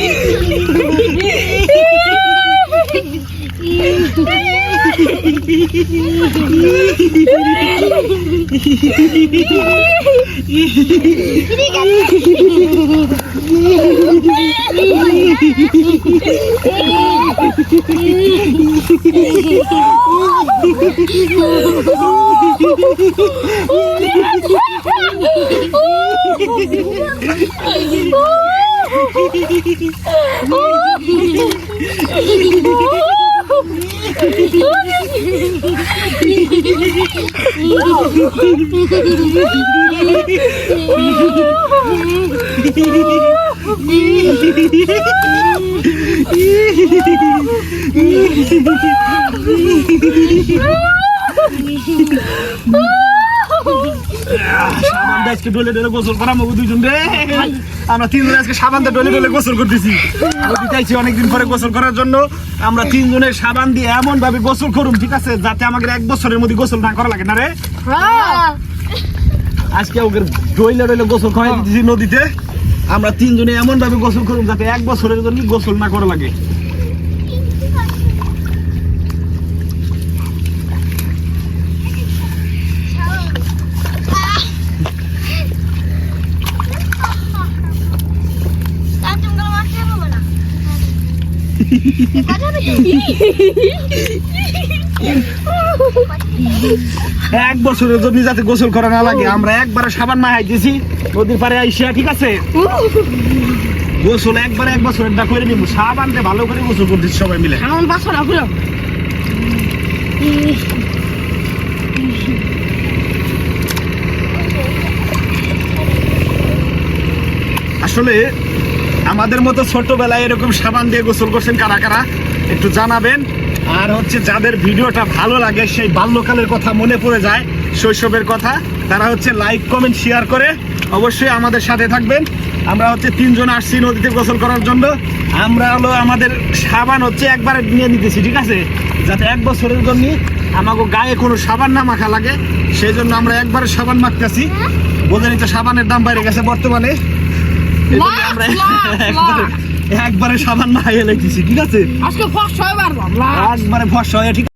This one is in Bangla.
Yeah. Oh! Ah! আজকে ডলে ডলে গোসল করাম দুজন রে। আমরা তিনজনে আজকে সাবান দিয়ে ডলে ডলে গোসল করতেছি। নদী চাইছি অনেকদিন পরে গোসল করার জন্য। আমরা সাবান দিয়ে এমন ভাবে গোসল করুম, ঠিক আছে? যাতে আমাদের এক বছরের মধ্যে গোসল না করা লাগে না রে। আজকে ওকে ডইলে ডইলে গোসল করাই দিতেছি নদীতে। আমরা তিনজনে এমন ভাবে গোসল করুম, যাতে এক বছরের জন্য গোসল না করা লাগে। এক বছরের জন্য যাতে গোসল করা না লাগে আমরা একবারে সাবান না হাইতেছি নদীর পারে আইসিয়া ঠিক আছে? গোসল একবারে এক বছরের দা করে নিব সাবান দিয়ে ভালো করে গোসল করতেছি সবাই মিলে। এমন বাসর আসলে আমাদের মতো ছোটবেলায় এরকম সাবান দিয়ে গোসল করছেন কারা কারা, একটু জানাবেন। আর হচ্ছে যাদের ভিডিওটা ভালো লাগে, সেই বাল্যকালের কথা মনে পড়ে যায়, শৈশবের কথা, তারা হচ্ছে লাইক কমেন্ট শেয়ার করে অবশ্যই আমাদের সাথে থাকবেন। আমরা হচ্ছে তিনজন আসছি নদীতে গোসল করার জন্য। আমরা হলো আমাদের সাবান হচ্ছে একবারে নিয়ে নিতেছি, ঠিক আছে? যাতে এক বছরের জন্য আমাকে গায়ে কোনো সাবান না মাখা লাগে, সেই জন্য আমরা একবারে সাবান মাখতেছি। বোঝেনি তো সাবানের দাম বাইরে গেছে বর্তমানে। একবারে- সাবান না হাইয়ে লেগেছি ঠিক আছে? আজকে ফস ছয় বার একবারে ফস হয়ে ঠিক